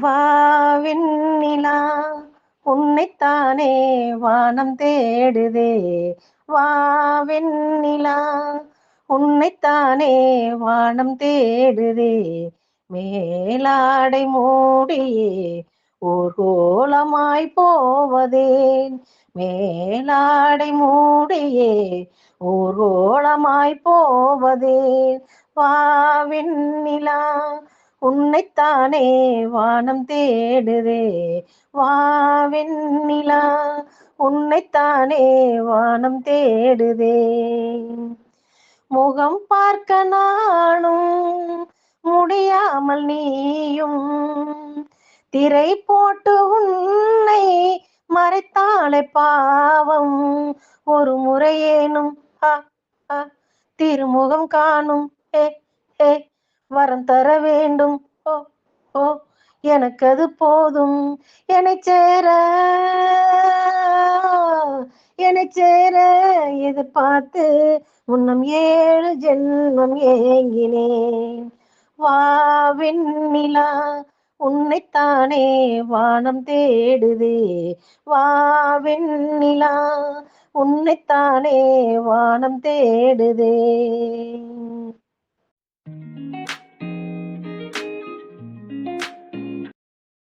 வாவின்னிலா உன்னைத்தானே வானம் தேடுதே. வாவின்னிலா உன்னைத்தானே வானம் தேடுதே. மேலாடை மூடியே ஓர் கோலமாய் போவதேன். மேலாடை மூடியே ஓர் கோலமாய் போவதேன். வாவின்னிலா உன்னைத்தானே வானம் தேடுதே. வாவெண்ணிலா உன்னைத்தானே வானம் தேடுதே. முகம் பார்க்க நானும் முடியாமல் நீயும். திரை போட்டு உன்னை மறைத்தாளே பாவம். ஒரு முறையேனும் அ, திருமுகம் காணும் ஏ ஏ வரம் தர வேண்டும். ஓ ஓ எனக்கு அது போதும். என்னை சேர என்னை சேர எதிர்பார்த்து உன்னம் ஏழு ஜென்மம் ஏங்கினேன். வாவெண்ணிலா உன்னைத்தானே வானம் தேடுதே. வாவெண்ணிலா உன்னைத்தானே வானம் தேடுதே.